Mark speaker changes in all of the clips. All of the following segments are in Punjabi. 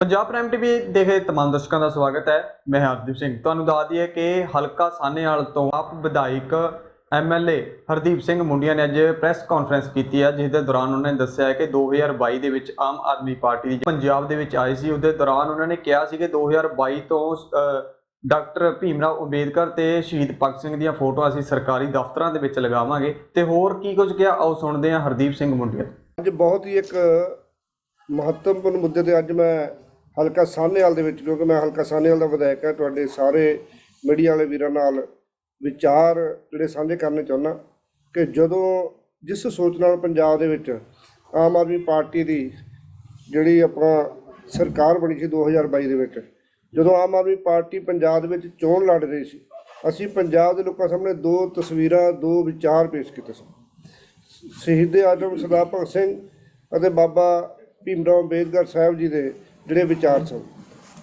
Speaker 1: ਪੰਜਾਬ ਪ੍ਰਾਈਮ ਟੀਵੀ ਰਹੇ ਤਮਾਮ ਦਰਸ਼ਕਾਂ ਦਾ ਸਵਾਗਤ ਹੈ। ਮੈਂ ਹਰਦੀਪ ਸਿੰਘ। ਤੁਹਾਨੂੰ ਦੱਸ ਦਈਏ ਕਿ ਹਲਕਾ ਸਾਹਨੇਵਾਲ ਤੋਂ ਆਪ ਵਿਧਾਇਕ ਐਮਐਲਏ ਹਰਦੀਪ ਸਿੰਘ ਮੁੰਡੀਆਂ ਨੇ ਅੱਜ ਪ੍ਰੈਸ ਕਾਨਫਰੰਸ ਕੀਤੀ ਹੈ ਜਿਸ ਦੇ ਦੌਰਾਨ ਉਹਨਾਂ ਨੇ ਦੱਸਿਆ ਹੈ ਕਿ 2022 ਦੇ ਵਿੱਚ ਆਮ ਆਦਮੀ ਪਾਰਟੀ ਦੀ ਪੰਜਾਬ ਦੇ ਵਿੱਚ ਆਈ ਸੀ। ਉਹਦੇ ਦੌਰਾਨ ਉਹਨਾਂ ਨੇ ਕਿਹਾ ਸੀ ਕਿ 2022 ਤੋਂ ਅ, ਡਾਕਟਰ ਭੀਮਰਾਓ ਅੰਬੇਦਕਰ ਤੇ ਸ਼ਹੀਦ ਭਗਤ ਸਿੰਘ ਦੀਆਂ ਫੋਟੋਆਂ ਅਸੀਂ ਸਰਕਾਰੀ ਦਫ਼ਤਰਾਂ ਦੇ ਵਿੱਚ ਲਗਾਵਾਂਗੇ। ਤੇ ਹੋਰ ਕੀ ਕੁਝ ਕਿਹਾ? ਆਓ ਸੁਣਦੇ ਹਾਂ ਹਰਦੀਪ ਸਿੰਘ ਮੁੰਡੀਆਂ।
Speaker 2: ਅੱਜ ਬਹੁਤ ਹੀ ਇੱਕ ਮਹੱਤਵਪੂਰਨ ਮੁੱਦੇ ਤੇ ਅੱਜ ਮੈਂ ਹਲਕਾ ਸਾਹਨੇਵਾਲ ਦੇ ਵਿੱਚ, ਕਿਉਂਕਿ ਮੈਂ ਹਲਕਾ ਸਾਹਨੇਵਾਲ ਦਾ ਵਿਧਾਇਕ ਹਾਂ, ਤੁਹਾਡੇ ਸਾਰੇ ਮੀਡੀਆ ਵਾਲੇ ਵੀਰਾਂ ਨਾਲ ਵਿਚਾਰ ਜਿਹੜੇ ਸਾਂਝੇ ਕਰਨੇ ਚਾਹੁੰਦਾ ਕਿ ਜਦੋਂ ਜਿਸ ਸੋਚ ਨਾਲ ਪੰਜਾਬ ਦੇ ਵਿੱਚ ਆਮ ਆਦਮੀ ਪਾਰਟੀ ਦੀ ਜਿਹੜੀ ਆਪਣਾ ਸਰਕਾਰ ਬਣੀ ਸੀ 2022 ਦੇ ਵਿੱਚ, ਜਦੋਂ ਆਮ ਆਦਮੀ ਪਾਰਟੀ ਪੰਜਾਬ ਦੇ ਵਿੱਚ ਚੋਣ ਲੜ ਰਹੀ ਸੀ, ਅਸੀਂ ਪੰਜਾਬ ਦੇ ਲੋਕਾਂ ਸਾਹਮਣੇ ਦੋ ਤਸਵੀਰਾਂ, ਦੋ ਵਿਚਾਰ ਪੇਸ਼ ਕੀਤੇ ਸਨ। ਸ਼ਹੀਦ ਆਜਮ ਸਰਦਾਰ ਭਗਤ ਸਿੰਘ ਅਤੇ ਬਾਬਾ ਭੀਮ ਰਾਓ ਅੰਬੇਦਕਰ ਸਾਹਿਬ ਜੀ ਦੇ ਜਿਹੜੇ ਵਿਚਾਰ ਸਨ।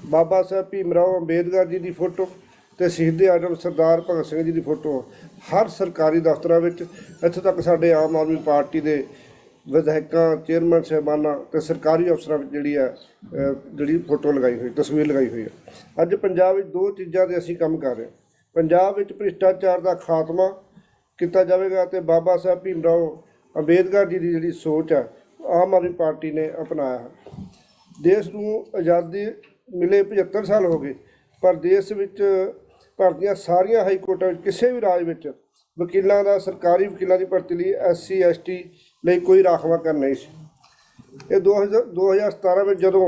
Speaker 2: ਬਾਬਾ ਸਾਹਿਬ ਭੀਮ ਰਾਓ ਅੰਬੇਦਕਰ ਜੀ ਦੀ ਫੋਟੋ ਤੇ ਸ਼ਹੀਦ ਆਜਮ ਸਰਦਾਰ ਭਗਤ ਸਿੰਘ ਜੀ ਦੀ ਫੋਟੋ ਹਰ ਸਰਕਾਰੀ ਦਫ਼ਤਰਾਂ ਵਿੱਚ, ਇੱਥੋਂ ਤੱਕ ਸਾਡੇ ਆਮ ਆਦਮੀ ਪਾਰਟੀ ਦੇ ਵਿਧਾਇਕਾਂ, ਚੇਅਰਮੈਨ ਸਾਹਿਬਾਨਾਂ ਤੇ ਸਰਕਾਰੀ ਅਫਸਰਾਂ ਵਿੱਚ ਜਿਹੜੀ ਹੈ ਜਿਹੜੀ ਫੋਟੋ ਲਗਾਈ ਹੋਈ, ਤਸਵੀਰ ਲਗਾਈ ਹੋਈ ਹੈ। ਅੱਜ ਪੰਜਾਬ ਵਿੱਚ ਦੋ ਚੀਜ਼ਾਂ ਤੇ ਅਸੀਂ ਕੰਮ ਕਰ ਰਹੇ ਹਾਂ। ਪੰਜਾਬ ਵਿੱਚ ਭ੍ਰਿਸ਼ਟਾਚਾਰ ਦਾ ਖਾਤਮਾ ਕੀਤਾ ਜਾਵੇਗਾ ਤੇ ਬਾਬਾ ਸਾਹਿਬ ਭੀਮ ਰਾਓ ਅੰਬੇਦਕਰ ਜੀ ਦੀ ਜਿਹੜੀ ਸੋਚ ਹੈ, ਆਮ ਆਦਮੀ ਪਾਰਟੀ ਨੇ ਅਪਣਾਇਆ ਹੈ। ਦੇਸ਼ ਨੂੰ ਆਜ਼ਾਦੀ ਮਿਲੇ 75 ਸਾਲ ਹੋ ਗਏ, ਪਰ ਦੇਸ਼ ਵਿੱਚ ਭਾਰਤ ਦੀਆਂ ਸਾਰੀਆਂ ਹਾਈ ਕੋਰਟਾਂ ਵਿੱਚ ਕਿਸੇ ਵੀ ਰਾਜ ਵਿੱਚ ਵਕੀਲਾਂ ਦਾ, ਸਰਕਾਰੀ ਵਕੀਲਾਂ ਦੀ ਭਰਤੀ ਲਈ ਐਸਸੀ ਐਸਟੀ ਲਈ ਕੋਈ ਰਾਖਵਾਂਕਰਨ ਨਹੀਂ ਸੀ। ਇਹ 2000 2017 ਵਿੱਚ ਜਦੋਂ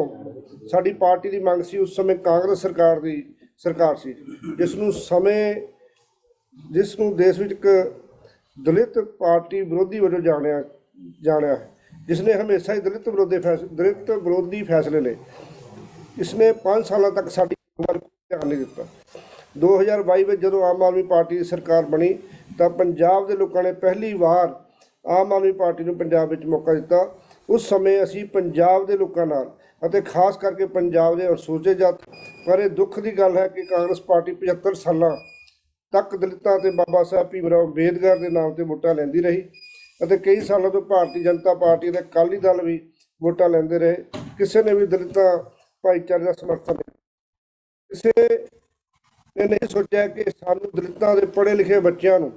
Speaker 2: ਸਾਡੀ ਪਾਰਟੀ ਦੀ ਮੰਗ ਸੀ, ਉਸ ਸਮੇਂ ਕਾਂਗਰਸ ਸਰਕਾਰ ਦੀ ਸਰਕਾਰ ਸੀ, ਜਿਸ ਨੂੰ ਸਮੇਂ, ਜਿਸ ਨੂੰ ਦੇਸ਼ ਵਿੱਚ ਇੱਕ ਦਲਿਤ ਪਾਰਟੀ ਵਿਰੋਧੀ ਵਜੋਂ ਜਾਣਿਆ ਜਾਣਿਆ ਹੈ। ਜਿਸ ਨੇ ਹਮੇਸ਼ਾ ਹੀ ਦਲਿਤ ਵਿਰੋਧੀ ਫੈਸਲੇ ਦਲਿਤ ਵਿਰੋਧੀ ਫੈਸਲੇ ਲਏ। ਇਸਨੇ 5 ਸਾਲਾਂ ਤੱਕ ਸਾਡੀ ਵੱਲ ਧਿਆਨ ਨਹੀਂ ਦਿੱਤਾ। 2022 ਵਿੱਚ ਜਦੋਂ ਆਮ ਆਦਮੀ ਪਾਰਟੀ ਦੀ ਸਰਕਾਰ ਬਣੀ, ਤਾਂ ਪੰਜਾਬ ਦੇ ਲੋਕਾਂ ਨੇ ਪਹਿਲੀ ਵਾਰ ਆਮ ਆਦਮੀ ਪਾਰਟੀ ਨੂੰ ਪੰਜਾਬ ਵਿੱਚ ਮੌਕਾ ਦਿੱਤਾ। ਉਸ ਸਮੇਂ ਅਸੀਂ ਪੰਜਾਬ ਦੇ ਲੋਕਾਂ ਨਾਲ ਅਤੇ ਖਾਸ ਕਰਕੇ ਪੰਜਾਬ ਦੇ ਅਨੁਸੂਚਿਤ ਜਾਤ ਪਰ ਇਹ ਦੁੱਖ ਦੀ ਗੱਲ ਹੈ ਕਿ ਕਾਂਗਰਸ ਪਾਰਟੀ 75 ਸਾਲਾਂ ਤੱਕ ਦਲਿਤਾਂ ਤੇ ਬਾਬਾ ਸਾਹਿਬ ਭੀਮ ਰਾਓ ਅੰਬੇਦਕਰ ਦੇ ਨਾਮ ਤੇ ਵੋਟਾਂ ਲੈਂਦੀ ਰਹੀ। ਅਤੇ ਕਈ ਸਾਲਾਂ ਤੋਂ ਭਾਰਤੀ ਜਨਤਾ ਪਾਰਟੀ ਦੇ ਅਕਾਲੀ ਦਲ ਵੀ ਵੋਟਾਂ ਲੈਂਦੇ ਰਹੇ। ਕਿਸੇ ਨੇ ਵੀ ਦਲਿਤਾਂ, ਭਾਈਚਾਰੇ ਦਾ ਸਮਰਥਨ ਕਿਸੇ ਨੇ ਨਹੀਂ ਸੋਚਿਆ ਕਿ ਸਾਨੂੰ ਦਲਿਤਾਂ ਦੇ ਪੜ੍ਹੇ ਲਿਖੇ ਬੱਚਿਆਂ ਨੂੰ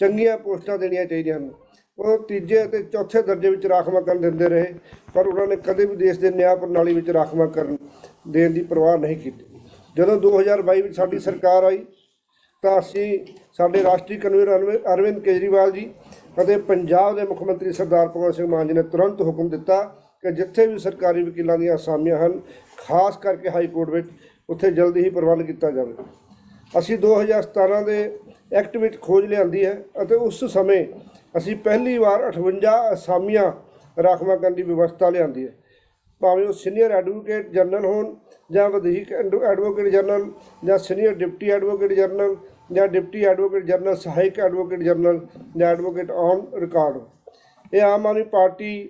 Speaker 2: ਚੰਗੀਆਂ ਪੋਸਟਾਂ ਦੇਣੀਆਂ ਚਾਹੀਦੀਆਂ ਹਨ। ਉਹ ਤੀਜੇ ਅਤੇ ਚੌਥੇ ਦਰਜੇ ਵਿੱਚ ਰਾਖਵਾਂਕਰਨ ਦਿੰਦੇ ਰਹੇ, ਪਰ ਉਹਨਾਂ ਨੇ ਕਦੇ ਵੀ ਦੇਸ਼ ਦੇ ਨਿਆਂ ਪ੍ਰਣਾਲੀ ਵਿੱਚ ਰਾਖਵਾਂਕਰਨ ਦੇਣ ਦੀ ਪਰਵਾਹ ਨਹੀਂ ਕੀਤੀ। ਜਦੋਂ 2022 ਵਿੱਚ ਸਾਡੀ ਸਰਕਾਰ ਆਈ, ਤਾਂ ਅਸੀਂ ਸਾਡੇ ਰਾਸ਼ਟਰੀ ਕਨਵੀਨਰ ਅਰਵਿ- ਅਰਵਿੰਦ ਕੇਜਰੀਵਾਲ ਜੀ ਅਤੇ ਪੰਜਾਬ ਦੇ ਮੁੱਖ ਮੰਤਰੀ ਸਰਦਾਰ ਭਗਵੰਤ ਸਿੰਘ ਮਾਨ ਜੀ ਨੇ ਤੁਰੰਤ ਹੁਕਮ ਦਿੱਤਾ ਕਿ ਜਿੱਥੇ ਵੀ ਸਰਕਾਰੀ ਵਕੀਲਾਂ ਦੀਆਂ ਅਸਾਮੀਆਂ ਹਨ, ਖਾਸ ਕਰਕੇ ਹਾਈ ਕੋਰਟ ਵਿੱਚ, ਉੱਥੇ ਜਲਦੀ ਹੀ ਪ੍ਰਬੰਧ ਕੀਤਾ ਜਾਵੇ। ਅਸੀਂ 2017 ਦੇ ਐਕਟ ਵਿੱਚ ਖੋਜ ਲਿਆਂਦੀ ਹੈ ਅਤੇ ਉਸ ਸਮੇਂ ਅਸੀਂ ਪਹਿਲੀ ਵਾਰ 58 ਅਸਾਮੀਆਂ ਰਾਖਵਾਂਕਰਨ ਦੀ ਵਿਵਸਥਾ ਲਿਆਂਦੀ ਹੈ। ਭਾਵੇਂ ਉਹ ਸੀਨੀਅਰ ਐਡਵੋਕੇਟ ਜਨਰਲ ਹੋਣ ਜਾਂ ਵਧੀਕ ਐਡਵ- ਐਡਵੋਕੇਟ ਜਨਰਲ ਜਾਂ ਸੀਨੀਅਰ ਡਿਪਟੀ ਐਡਵੋਕੇਟ ਜਨਰਲ ਜਾਂ ਡਿਪਟੀ ਐਡਵੋਕੇਟ ਜਨਰਲ, ਸਹਾਇਕ ਐਡਵੋਕੇਟ ਜਨਰਲ ਜਾਂ ਐਡਵੋਕੇਟ ਔਨ ਰਿਕਾਰਡ। ਇਹ ਆਮ ਆਦਮੀ ਪਾਰਟੀ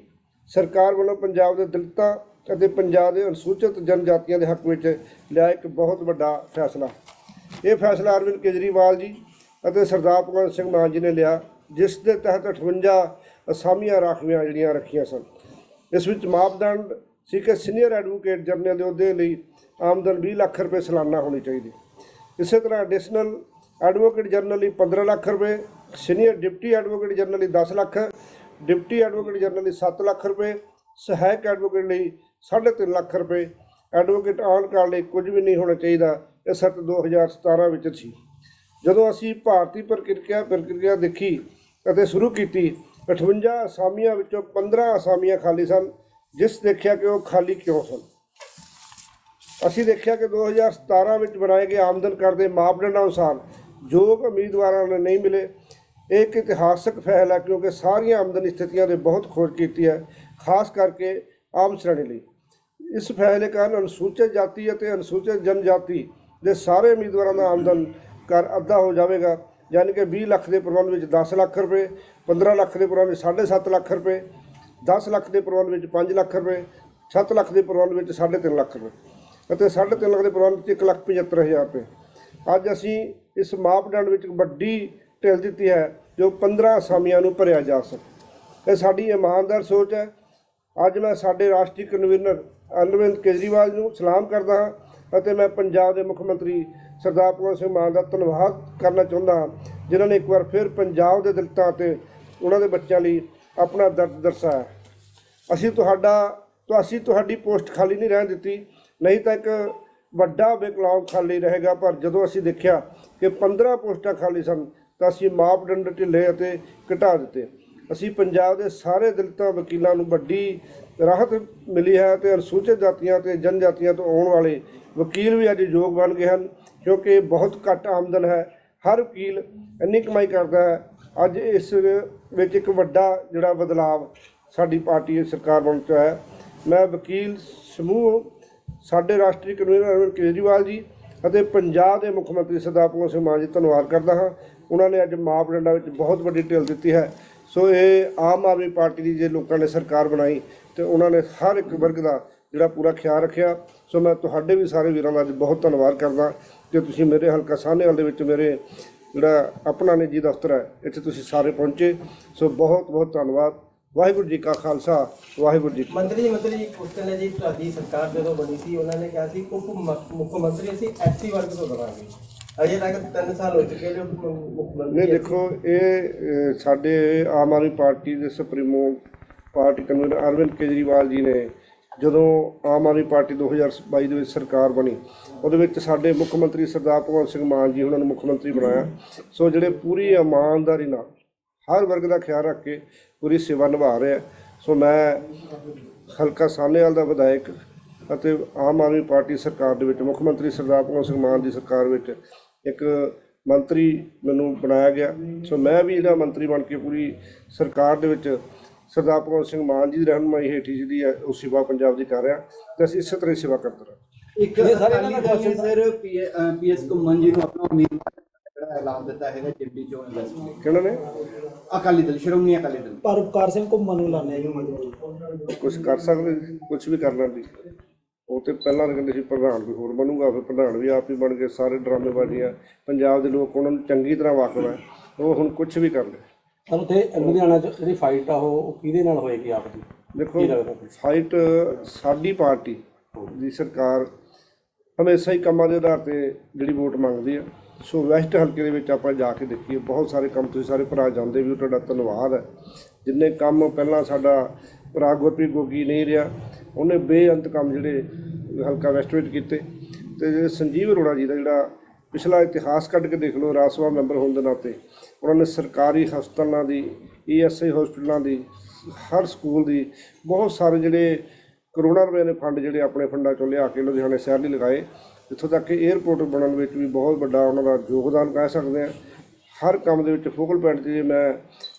Speaker 2: ਸਰਕਾਰ ਵੱਲੋਂ ਪੰਜਾਬ ਦੇ ਦਲਿਤਾਂ ਅਤੇ ਪੰਜਾਬ ਦੇ ਅਨੁਸੂਚਿਤ ਜਨਜਾਤੀਆਂ ਦੇ ਹੱਕ ਵਿੱਚ ਲਿਆ ਇੱਕ ਬਹੁਤ ਵੱਡਾ ਫੈਸਲਾ। ਇਹ ਫੈਸਲਾ ਅਰਵਿੰਦ ਕੇਜਰੀਵਾਲ ਜੀ ਅਤੇ ਸਰਦਾਰ ਭਗਵੰਤ ਸਿੰਘ ਮਾਨ ਜੀ ਨੇ ਲਿਆ, ਜਿਸ ਦੇ ਤਹਿਤ 58 ਅਸਾਮੀਆਂ ਰਾਖਵੀਆਂ ਜਿਹੜੀਆਂ ਰੱਖੀਆਂ ਸਨ। ਇਸ ਵਿੱਚ ਮਾਪਦੰਡ ਸੀ ਕਿ ਸੀਨੀਅਰ ਐਡਵੋਕੇਟ ਜਨਰਲ ਦੇ ਅਹੁਦੇ ਲਈ ਆਮਦਨ 20 ਲੱਖ ਰੁਪਏ ਸਾਲਾਨਾ ਹੋਣੀ ਚਾਹੀਦੀ। ਇਸੇ ਤਰ੍ਹਾਂ ਐਡੀਸ਼ਨਲ ਐਡਵੋਕੇਟ ਜਨਰਲ ਲਈ 15 ਲੱਖ ਰੁਪਏ, ਸੀਨੀਅਰ ਡਿਪਟੀ ਐਡਵੋਕੇਟ ਜਨਰਲ ਲਈ 10 ਲੱਖ, ਡਿਪਟੀ ਐਡਵੋਕੇਟ ਜਨਰਲ ਲਈ 7 ਲੱਖ ਰੁਪਏ, ਸਹਾਇਕ ਐਡਵੋਕੇਟ ਲਈ 3.5 ਲੱਖ ਰੁਪਏ। ਐਡਵੋਕੇਟ ਆਨ ਕਾਰਡ ਲਈ ਕੁਝ ਵੀ ਨਹੀਂ ਹੋਣਾ ਚਾਹੀਦਾ, ਇਹ ਸੱਤ 2017 ਵਿੱਚ ਸੀ। ਜਦੋਂ ਅਸੀਂ ਭਾਰਤੀ ਪ੍ਰਕਿਰਿਆ ਪ੍ਰਕਿਰਿਆ ਦੇਖੀ ਅਤੇ ਸ਼ੁਰੂ ਕੀਤੀ 58 ਅਸਾਮੀਆਂ ਵਿੱਚੋਂ 15 ਅਸਾਮੀਆਂ ਖਾਲੀ ਸਨ, ਜਿਸ ਦੇਖਿਆ ਕਿ ਉਹ ਖਾਲੀ ਕਿਉਂ ਸਨ? ਅਸੀਂ ਦੇਖਿਆ ਕਿ 2017 ਵਿੱਚ ਬਣਾਏ ਗਏ ਆਮਦਨ ਕਰ ਦੇ ਮਾਪਦੰਡਾਂ ਅਨੁਸਾਰ ਯੋਗ ਉਮੀਦਵਾਰਾਂ ਨੂੰ ਨਹੀਂ ਮਿਲੇ, ਇਹ ਇੱਕ ਇਤਿਹਾਸਕ ਫੈਸਲਾ ਹੈ ਕਿਉਂਕਿ ਸਾਰੀਆਂ ਆਮਦਨ ਸਥਿਤੀਆਂ ਦੇ ਬਹੁਤ ਖੋਜ ਕੀਤੀ ਹੈ, ਖਾਸ ਕਰਕੇ ਆਮ ਸ਼੍ਰੇਣੀ ਲਈ। ਇਸ ਫੈਸਲੇ ਕਾਰਨ ਅਨੁਸੂਚਿਤ ਜਾਤੀ ਅਤੇ ਅਨੁਸੂਚਿਤ ਜਨਜਾਤੀ ਦੇ ਸਾਰੇ ਉਮੀਦਵਾਰਾਂ ਦਾ ਆਮਦਨ ਕਰ ਅੱਧਾ ਹੋ ਜਾਵੇਗਾ, ਯਾਨੀ ਕਿ 20 ਲੱਖ ਦੇ ਪ੍ਰਬੰਧ ਵਿੱਚ 10 ਲੱਖ ਰੁਪਏ 15 ਲੱਖ ਦੇ ਪ੍ਰਬੰਧ ਵਿੱਚ 7.5 ਲੱਖ ਰੁਪਏ 10 ਲੱਖ ਦੇ ਪ੍ਰਬੰਧ ਵਿੱਚ 5 ਲੱਖ ਰੁਪਏ 7 ਲੱਖ ਦੇ ਪ੍ਰਬੰਧ ਵਿੱਚ 3.5 ਲੱਖ ਰੁਪਏ ਅਤੇ 3.5 ਲੱਖ ਦੇ ਪ੍ਰਬੰਧ ਵਿੱਚ 1 ਲੱਖ 75 ਹਜ਼ਾਰ ਰੁਪਏ। ਅੱਜ ਅਸੀਂ ਇਸ ਮਾਪਦੰਡ ਵਿੱਚ ਇੱਕ ਵੱਡੀ ਢਿੱਲ ਦਿੱਤੀ ਹੈ, ਜੋ 15 ਅਸਾਮੀਆਂ ਨੂੰ ਭਰਿਆ ਜਾ ਸਕੇ। ਇਹ ਸਾਡੀ ਇਮਾਨਦਾਰ ਸੋਚ ਹੈ। ਅੱਜ ਮੈਂ ਸਾਡੇ ਰਾਸ਼ਟਰੀ ਕਨਵੀਨਰ ਅਰਵਿੰਦ ਕੇਜਰੀਵਾਲ ਨੂੰ ਸਲਾਮ ਕਰਦਾ ਹਾਂ ਅਤੇ ਮੈਂ ਪੰਜਾਬ ਦੇ ਮੁੱਖ ਮੰਤਰੀ ਸਰਦਾਰ ਭਗਵੰਤ ਸਿੰਘ ਮਾਨ ਦਾ ਧੰਨਵਾਦ ਕਰਨਾ ਚਾਹੁੰਦਾ ਹਾਂ, ਜਿਨ੍ਹਾਂ ਨੇ ਇੱਕ ਵਾਰ ਫਿਰ ਪੰਜਾਬ ਦੇ ਦਲਿਤਾਂ ਅਤੇ ਉਹਨਾਂ ਦੇ ਬੱਚਿਆਂ ਲਈ ਆਪਣਾ ਦਰਦ ਦਰਸਾਇਆ। ਅਸੀਂ ਤੁਹਾਡਾ ਤਾਂ ਅਸੀਂ ਤੁਹਾਡੀ ਪੋਸਟ ਖਾਲੀ ਨਹੀਂ ਰਹਿਣ ਦਿੱਤੀ, ਨਹੀਂ ਤਾਂ ਇੱਕ ਵੱਡਾ ਬੈਕਲੌਗ ਖਾਲੀ ਰਹੇਗਾ, ਪਰ ਜਦੋਂ ਅਸੀਂ ਦੇਖਿਆ ਕਿ 15 ਪੋਸਟਾਂ ਖਾਲੀ ਸਨ, ਤਾਂ ਅਸੀਂ ਮਾਪਦੰਡ ਢਿੱਲੇ ਅਤੇ ਘਟਾ ਦਿੱਤੇ। ਅਸੀਂ ਪੰਜਾਬ ਦੇ ਸਾਰੇ ਦਲਿਤਾਂ, ਵਕੀਲਾਂ ਨੂੰ ਵੱਡੀ ਰਾਹਤ ਮਿਲੀ ਹੈ ਤੇ ਅਨੁਸੂਚਿਤ ਜਾਤੀਆਂ ਤੇ ਜਨਜਾਤੀਆਂ ਤੋਂ ਆਉਣ ਵਾਲੇ ਵਕੀਲ ਵੀ ਅੱਜ ਯੋਗ ਬਣ ਗਏ ਹਨ, ਕਿਉਂਕਿ ਬਹੁਤ ਘੱਟ ਆਮਦਨ ਹੈ। ਹਰ ਵਕੀਲ ਇੰਨੀ ਕਮਾਈ ਕਰਦਾ ਹੈ। ਅੱਜ ਇਸ ਵਿੱਚ ਇੱਕ ਵੱਡਾ ਜਿਹੜਾ ਬਦਲਾਵ ਸਾਡੀ ਪਾਰਟੀ ਸਰਕਾਰ ਬਣ ਚੁੱਕਾ ਹੈ। ਮੈਂ ਵਕੀਲ ਸਮੂਹ ਸਾਡੇ ਰਾਸ਼ਟਰੀ ਕਨਵੀਨਰ ਅਰਵਿੰਦ ਕੇਜਰੀਵਾਲ ਜੀ ਅਤੇ ਪੰਜਾਬ ਦੇ ਮੁੱਖ ਮੰਤਰੀ ਸਰਦਾਰ ਭਗਵੰਤ ਸਿੰਘ ਮਾਨ ਜੀ, ਧੰਨਵਾਦ ਕਰਦਾ ਹਾਂ। ਉਹਨਾਂ ਨੇ ਅੱਜ ਮਾਪਦੰਡਾਂ ਵਿੱਚ ਬਹੁਤ ਵੱਡੀ ਢਿੱਲ ਦਿੱਤੀ ਹੈ। ਸੋ ਇਹ ਆਮ ਆਦਮੀ ਪਾਰਟੀ ਦੀ ਜੇ ਲੋਕਾਂ ਨੇ ਸਰਕਾਰ ਬਣਾਈ ਤੇ ਉਹਨਾਂ ਨੇ ਹਰ ਇੱਕ ਵਰਗ ਦਾ ਜਿਹੜਾ ਪੂਰਾ ਖਿਆਲ ਰੱਖਿਆ। ਸੋ ਮੈਂ ਤੁਹਾਡੇ ਵੀ ਸਾਰੇ ਵੀਰਾਂ ਦਾ ਅੱਜ ਬਹੁਤ ਧੰਨਵਾਦ ਕਰਦਾ। ਕਿ ਤੁਸੀਂ ਮੇਰੇ ਹਲਕਾ ਸਾਹਨੇਵਾਲ ਦੇ ਵਿੱਚ ਮੇਰੇ ਜਿਹੜਾ ਆਪਣਾ ਨਿੱਜੀ ਦਫ਼ਤਰ ਹੈ, ਇੱਥੇ ਤੁਸੀਂ ਸਾਰੇ ਪਹੁੰਚੇ। ਸੋ ਬਹੁਤ ਬਹੁਤ ਧੰਨਵਾਦ। ਵਾਹਿਗੁਰੂ ਜੀ ਕਾ ਖਾਲਸਾ ਵਾਹਿਗੁਰੂ ਜੀ ਕੀ।
Speaker 3: ਮੰਤਰੀ ਮੰਤਰੀ ਹੈ ਜੀ ਤੁਹਾਡੀ ਸਰਕਾਰ ਜਦੋਂ ਬਣੀ ਸੀ ਉਹਨਾਂ ਨੇ ਕਿਹਾ ਸੀ ਉਪ ਮ- ਮੁੱਖ ਮੰਤਰੀ ਅਸੀਂ ਐਸਸੀ ਵਰਗ ਤੋਂ ਦਵਾਂਗੇ ਅਜੇ ਤੱਕ 3 ਸਾਲ ਹੋ ਚੁੱਕੇ ਨੇ ਮੁੱਖ ਮੰਤਰੀ
Speaker 2: ਨਹੀਂ ਦੇਖੋ ਇਹ ਸਾਡੇ ਆਮ ਆਦਮੀ ਪਾਰਟੀ ਦੇ supremo party convener Arvind Kejriwal ji ਨੇ ਜਦੋਂ ਆਮ ਆਦਮੀ ਪਾਰਟੀ 2022 ਦੇ ਵਿੱਚ ਸਰਕਾਰ ਬਣੀ ਉਹਦੇ ਵਿੱਚ ਸਾਡੇ ਮੁੱਖ ਮੰਤਰੀ ਸਰਦਾਰ ਭਗਵੰਤ ਸਿੰਘ ਮਾਨ ਜੀ ਉਹਨਾਂ ਨੂੰ ਮੁੱਖ ਮੰਤਰੀ ਬਣਾਇਆ ਸੋ ਜਿਹੜੇ ਪੂਰੀ ਇਮਾਨਦਾਰੀ ਨਾਲ ਹਰ ਵਰਗ ਦਾ ਖਿਆਲ ਰੱਖ ਕੇ ਪੂਰੀ ਸੇਵਾ ਨਿਭਾ ਰਿਹਾ ਸੋ ਮੈਂ ਹਲਕਾ ਸਾਹਨੇਵਾਲ ਦਾ ਵਿਧਾਇਕ ਅਤੇ ਆਮ ਆਦਮੀ ਪਾਰਟੀ ਸਰਕਾਰ ਦੇ ਵਿੱਚ ਮੁੱਖ ਮੰਤਰੀ ਸਰਦਾਰ ਭਗਵੰਤ ਸਿੰਘ ਮਾਨ ਦੀ ਸਰਕਾਰ ਵਿੱਚ ਇੱਕ ਮੰਤਰੀ ਮੈਨੂੰ ਬਣਾਇਆ ਗਿਆ। ਸੋ ਮੈਂ ਵੀ ਜਿਹੜਾ ਮੰਤਰੀ ਬਣ ਕੇ ਪੂਰੀ ਸਰਕਾਰ ਦੇ ਵਿੱਚ ਸਰਦਾਰ ਭਗਵੰਤ ਸਿੰਘ ਮਾਨ ਜੀ ਦੀ ਰਹਿਨੁਮਾਈ ਹੇਠੀ ਜਿਹੜੀ ਹੈ ਉਹ ਸੇਵਾ ਪੰਜਾਬ ਦੀ ਕਰ ਰਿਹਾ ਤੇ ਅਸੀਂ ਇਸੇ ਤਰ੍ਹਾਂ ਹੀ ਸੇਵਾ ਕਰਦੇ ਰਹਾਂਗੇ।
Speaker 4: ਇੱਕ ਸਰ ਪੀਐਸ ਘੁੰਮਣ ਜੀ ਨੂੰ ਆਪਣਾ ਉਮੀਦਵਾਰ ਐਲਾਨ ਦਿੱਤਾ ਹੈਗਾ ਜਿੰਦੀ ਚੋਂ ਇਲੈਕਸ਼ਨ
Speaker 2: ਕਿਹਨਾਂ ਨੇ?
Speaker 4: ਅਕਾਲੀ ਦਲ ਸ਼੍ਰੋਮਣੀ ਅਕਾਲੀ ਦਲ।
Speaker 5: ਪਰਉਪਕਾਰ ਸਿੰਘ ਘੁੰਮਣ ਨੂੰ ਲਾਣੇ
Speaker 2: ਕੁਝ ਕਰ ਸਕਦੇ ਕੁਝ ਵੀ ਕਰ ਲੈਂਦੀ। ਉਹ ਤੇ ਪਹਿਲਾਂ ਤਾਂ ਕਹਿੰਦੇ ਸੀ ਪ੍ਰਧਾਨ ਵੀ ਹੋਰ ਬਣੂਗਾ ਫਿਰ ਪ੍ਰਧਾਨ ਵੀ ਆਪ ਹੀ ਬਣ ਗਏ ਸਾਰੇ ਡਰਾਮੇਬਾਜ਼ੀਆਂ। ਪੰਜਾਬ ਦੇ ਲੋਕ ਉਹਨਾਂ ਨੂੰ ਚੰਗੀ ਤਰ੍ਹਾਂ ਵਾਕਫ ਹੈ ਉਹ ਹੁਣ ਕੁਝ ਵੀ ਕਰ ਲੈ
Speaker 5: ਉੱਥੇ ਲੁਧਿਆਣਾ ਚ ਜਿਹੜੀ ਫਾਈਟ ਆ ਉਹ ਉਹ ਕਿਹਦੇ ਨਾਲ ਹੋਏਗੀ ਆਪ ਦੀ?
Speaker 2: ਦੇਖੋ? ਫਾਈਟ ਸਾਡੀ ਪਾਰਟੀ ਦੀ ਸਰਕਾਰ ਹਮੇਸ਼ਾ ਹੀ ਕੰਮਾਂ ਦੇ ਆਧਾਰ ਤੇ ਜਿਹੜੀ ਵੋਟ ਮੰਗਦੀ ਹੈ ਸੋ ਵੈਸਟ ਹਲਕੇ ਦੇ ਵਿੱਚ ਆਪਾਂ ਜਾ ਕੇ ਦੇਖੀਏ, ਬਹੁਤ ਸਾਰੇ ਕੰਮ ਤੁਸੀਂ ਸਾਰੇ ਭਰਾ ਜਾਂਦੇ ਵੀ ਉਹ ਤੁਹਾਡਾ ਧੰਨਵਾਦ ਹੈ। ਜਿੰਨੇ ਕੰਮ ਪਹਿਲਾਂ ਸਾਡਾ ਭਰਾ ਗੁਰਪ੍ਰੀਤ ਗੋਗੀ ਨਹੀਂ ਰਿਹਾ, ਉਹਨੇ ਬੇਅੰਤ ਕੰਮ ਜਿਹੜੇ ਹਲਕਾ ਵੈਸਟ ਵਿੱਚ ਕੀਤੇ। ਤੇ ਜਿਹੜੇ ਸੰਜੀਵ ਅਰੋੜਾ ਜੀ ਦਾ ਜਿਹੜਾ ਪਿਛਲਾ ਇਤਿਹਾਸ ਕੱਢ ਕੇ ਦੇਖ ਲਓ, ਰਾਜ ਸਭਾ ਮੈਂਬਰ ਹੋਣ ਦੇ ਨਾਤੇ, ਉਹਨਾਂ ਨੇ ਸਰਕਾਰੀ ਹਸਪਤਾਲਾਂ ਦੀ ਈਐਸਆਈ ਹਸਪਤਾਲਾਂ ਦੀ, ਹਰ ਸਕੂਲ ਦੀ, ਬਹੁਤ ਸਾਰੇ ਜਿਹੜੇ ਕਰੋੜਾਂ ਰੁਪਏ ਦੇ ਫੰਡ ਜਿਹੜੇ ਆਪਣੇ ਫੰਡਾਂ ਚੋਂ ਲਿਆ ਕੇ ਲੁਧਿਆਣੇ ਸ਼ਹਿਰ ਲਈ ਲਗਾਏ। ਜਿੱਥੋਂ ਤੱਕ ਕਿ 에ਅਰਪੋਰਟ ਬਣਨ ਵਿੱਚ ਵੀ ਬਹੁਤ ਵੱਡਾ ਉਹਨਾਂ ਦਾ ਯੋਗਦਾਨ ਕਹਿ ਸਕਦੇ ਹਾਂ। ਹਰ ਕੰਮ ਦੇ ਵਿੱਚ ਫੋਕਲ ਪੁਆਇੰਟ ਜੇ ਮੈਂ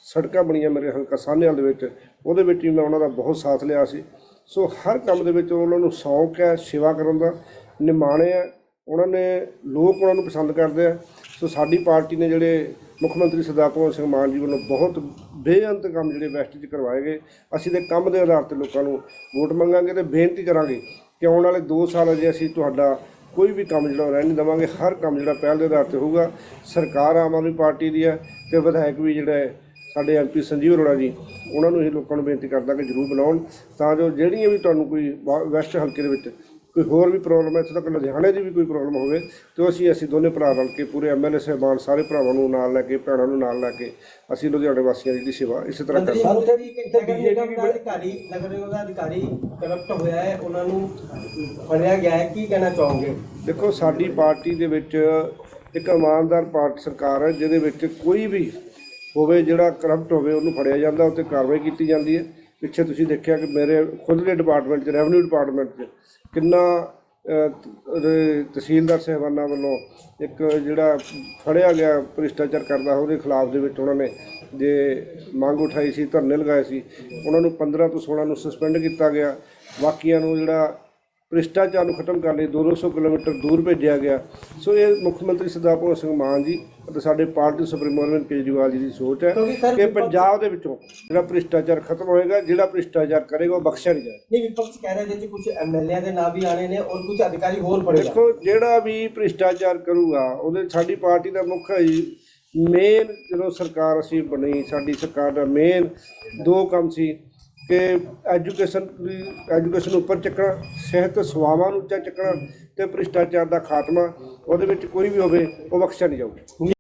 Speaker 2: ਸੜਕਾਂ ਬਣੀਆਂ ਮੇਰੇ ਹਲਕਾ ਸਾਹਨੇਵਾਲ ਦੇ ਵਿੱਚ, ਉਹਦੇ ਵਿੱਚ ਵੀ ਮੈਂ ਉਹਨਾਂ ਦਾ ਬਹੁਤ ਸਾਥ ਲਿਆ ਸੀ। ਸੋ ਹਰ ਕੰਮ ਦੇ ਵਿੱਚ ਉਹਨਾਂ ਨੂੰ ਸ਼ੌਂਕ ਹੈ, ਸੇਵਾ ਕਰਨ ਦਾ ਨਿਮਾਣੇ ਹੈ ਉਹਨਾਂ ਨੇ ਲੋਕ ਉਹਨਾਂ ਨੂੰ ਪਸੰਦ ਕਰਦੇ ਆ। ਸੋ ਸਾਡੀ ਪਾਰਟੀ ਨੇ ਜਿਹੜੇ ਮੁੱਖ ਮੰਤਰੀ ਸਰਦਾਰ ਭਗਵੰਤ ਸਿੰਘ ਮਾਨ ਜੀ ਵੱਲੋਂ ਬਹੁਤ ਬੇਅੰਤ ਕੰਮ ਜਿਹੜੇ ਵੈਸਟ 'ਚ ਕਰਵਾਏ ਗਏ। ਅਸੀਂ ਤੇ ਕੰਮ ਦੇ ਆਧਾਰ ਤੇ ਲੋਕਾਂ ਨੂੰ ਵੋਟ ਮੰਗਾਂਗੇ ਤੇ ਬੇਨਤੀ ਕਰਾਂਗੇ ਕਿ ਆਉਣ ਵਾਲੇ 2 ਸਾਲ ਅਜੇ ਅਸੀਂ ਤੁਹਾਡਾ ਕੋਈ ਵੀ ਕੰਮ ਜਿਹੜਾ ਉਹ ਰਹਿਣ ਨਹੀਂ ਦੇਵਾਂਗੇ, ਹਰ ਕੰਮ ਜਿਹੜਾ ਪਹਿਲ ਦੇ ਆਧਾਰ ਤੇ ਹੋਊਗਾ, ਸਰਕਾਰ ਆਮ ਆਦਮੀ ਪਾਰਟੀ ਦੀ ਹੈ ਤੇ ਵਿਧਾਇਕ ਵੀ ਜਿਹੜਾ ਹੈ ਸਾਡੇ ਐਮਪੀ ਸੰਜੀਵ ਅਰੋੜਾ ਜੀ, ਉਹਨਾਂ ਨੂੰ ਇਹ ਲੋਕਾਂ ਨੂੰ ਬੇਨਤੀ ਕਰਦਾ ਕਿ ਜਰੂਰ ਬਣਾਉਣ ਤਾਂ ਜੋ ਜਿਹੜੀਆਂ ਵੀ ਤੁਹਾਨੂੰ ਕੋਈ ਬਾ- ਵੈਸਟ ਹਲਕੇ ਦੇ ਵਿੱਚ ਕੋਈ ਹੋਰ ਵੀ ਪ੍ਰੋਬਲਮ ਹੈ ਇੱਥੋਂ ਤੱਕ ਲੁਧਿਆਣੇ ਦੀ ਵੀ ਕੋਈ ਪ੍ਰੋਬਲਮ ਹੋਵੇ ਤੇ ਅਸੀਂ ਅਸੀਂ ਦੋਨੇ ਭਰਾ ਰਲ ਕੇ ਪੂਰੇ ਐਮਐਲਏ ਸਾਹਿਬਾਨ ਸਾਰੇ ਭਰਾਵਾਂ ਨੂੰ ਨਾਲ ਲੈ ਕੇ ਭੈਣਾਂ ਨੂੰ ਨਾਲ ਲੈ ਕੇ ਅਸੀਂ ਲੁਧਿਆਣੇ ਵਾਸੀਆਂ ਦੀ ਜਿਹੜੀ ਸੇਵਾ ਇਸੇ ਤਰ੍ਹਾਂ
Speaker 3: ਮੰਤਰੀ
Speaker 2: ਕਰਾਂਗੇ
Speaker 3: ਮੰਤਰੀ ਕਹਿੰਦੇ ਕਿ ਦਾ ਅਧਿਕਾਰੀ ਨਗਰ ਨਿਗਮ ਦਾ ਅਧਿਕਾਰੀ ਕਰਪਟ ਹੋਇਆ ਹੈ ਉਹਨਾਂ ਨੂੰ ਫੜਿਆ ਗਿਆ ਹੈ ਕੀ ਕਹਿਣਾ ਚਾਹੋਗੇ?
Speaker 2: ਦੇਖੋ ਸਾਡੀ ਪਾਰਟੀ ਦੇ ਵਿੱਚ ਇੱਕ ਇਮਾਨਦਾਰ ਪਾਰਟੀ ਸਰਕਾਰ ਹੈ ਜਿਹਦੇ ਵਿੱਚ ਕੋਈ ਵੀ ਹੋਵੇ ਜਿਹੜਾ ਕਰਪਟ ਹੋਵੇ ਉਹਨੂੰ ਫੜਿਆ ਜਾਂਦਾ ਉੱਤੇ ਕਾਰਵਾਈ ਕੀਤੀ ਜਾਂਦੀ ਹੈ। ਪਿੱਛੇ ਤੁਸੀਂ ਦੇਖਿਆ ਕਿ ਮੇਰੇ ਖੁਦ ਦੇ ਡਿਪਾਰਟਮੈਂਟ 'ਚ ਰੈਵਨਿਊ ਡਿਪਾਰਟਮੈਂਟ 'ਚ ਕਿੰਨਾ ਤਹਿਸੀਲਦਾਰ ਸਾਹਿਬਾਨਾਂ ਵੱਲੋਂ ਇੱਕ ਜਿਹੜਾ ਫੜਿਆ ਗਿਆ ਭ੍ਰਿਸ਼ਟਾਚਾਰ ਕਰਦਾ ਉਹਦੇ ਖਿਲਾਫ ਦੇ ਵਿੱਚ ਉਹਨਾਂ ਨੇ ਜੇ ਮੰਗ ਉਠਾਈ ਸੀ, ਧਰਨੇ ਲਗਾਏ ਸੀ, ਉਹਨਾਂ ਨੂੰ 15 ਤੋਂ 16 ਨੂੰ ਸਸਪੈਂਡ ਕੀਤਾ ਗਿਆ। ਬਾਕੀਆਂ ਨੂੰ ਜਿਹੜਾ ਭ੍ਰਿਸ਼ਟਾਚਾਰ ਨੂੰ ਖਤਮ ਕਰਨ ਲਈ 200 ਕਿਲੋਮੀਟਰ ਦੂਰ ਭੇਜਿਆ ਗਿਆ। ਸੋ ਇਹ ਮੁੱਖ ਮੰਤਰੀ ਸਰਦਾਰ ਭਗਵੰਤ ਸਿੰਘ ਮਾਨ ਜੀ ਅਤੇ ਸਾਡੇ ਪਾਰਟੀ ਸੁਪਰੀਮੋ ਅਰਵਿੰਦ ਕੇਜਰੀਵਾਲ ਜੀ ਦੀ ਸੋਚ ਹੈ ਕਿ ਪੰਜਾਬ ਦੇ ਵਿੱਚੋਂ ਜਿਹੜਾ ਭ੍ਰਿਸ਼ਟਾਚਾਰ ਖਤਮ ਹੋਏਗਾ ਜਿਹੜਾ ਭ੍ਰਿਸ਼ਟਾਚਾਰ ਕਰੇਗਾ ਉਹ ਬਖਸ਼ਿਆ ਨਹੀਂ ਜਾਏਗਾ।
Speaker 3: ਨਹੀਂ ਵਿਪਕਸ਼ ਕਹਿ ਰਿਹਾ ਜਿਹਦੇ ਕੁਝ ਐਮਐਲਏ ਦੇ ਨਾਂ ਵੀ ਆਣੇ ਨੇ ਔਰ ਕੁਝ ਅਧਿਕਾਰੀ ਹੋਰ ਜਾਣ
Speaker 2: ਦੇਖੋ ਜਿਹੜਾ ਵੀ ਭ੍ਰਿਸ਼ਟਾਚਾਰ ਕਰੂਗਾ ਉਹਦੇ ਸਾਡੀ ਪਾਰਟੀ ਦਾ ਮੁੱਖ ਹੈ ਮੇਨ ਜਦੋਂ ਸਰਕਾਰ ਅਸੀਂ ਬਣੀ ਸਾਡੀ ਸਰਕਾਰ ਦਾ ਮੇਨ ਦੋ ਕੰਮ ਸੀ। ਕਿ ਐਜੂਕੇਸ਼ਨ ਐਜੂਕੇਸ਼ਨ ਉੱਪਰ ਚੱਕਣਾ, ਸਿਹਤ ਸੇਵਾਵਾਂ ਨੂੰ ਉੱਚਾ ਚੱਕਣਾ ਤੇ ਭ੍ਰਿਸ਼ਟਾਚਾਰ ਦਾ ਖਾਤਮਾ, ਉਹਦੇ ਵਿੱਚ ਕੋਈ ਵੀ ਹੋਵੇ, ਉਹ ਬਖਸ਼ਿਆ ਨਹੀਂ ਜਾਊਗਾ।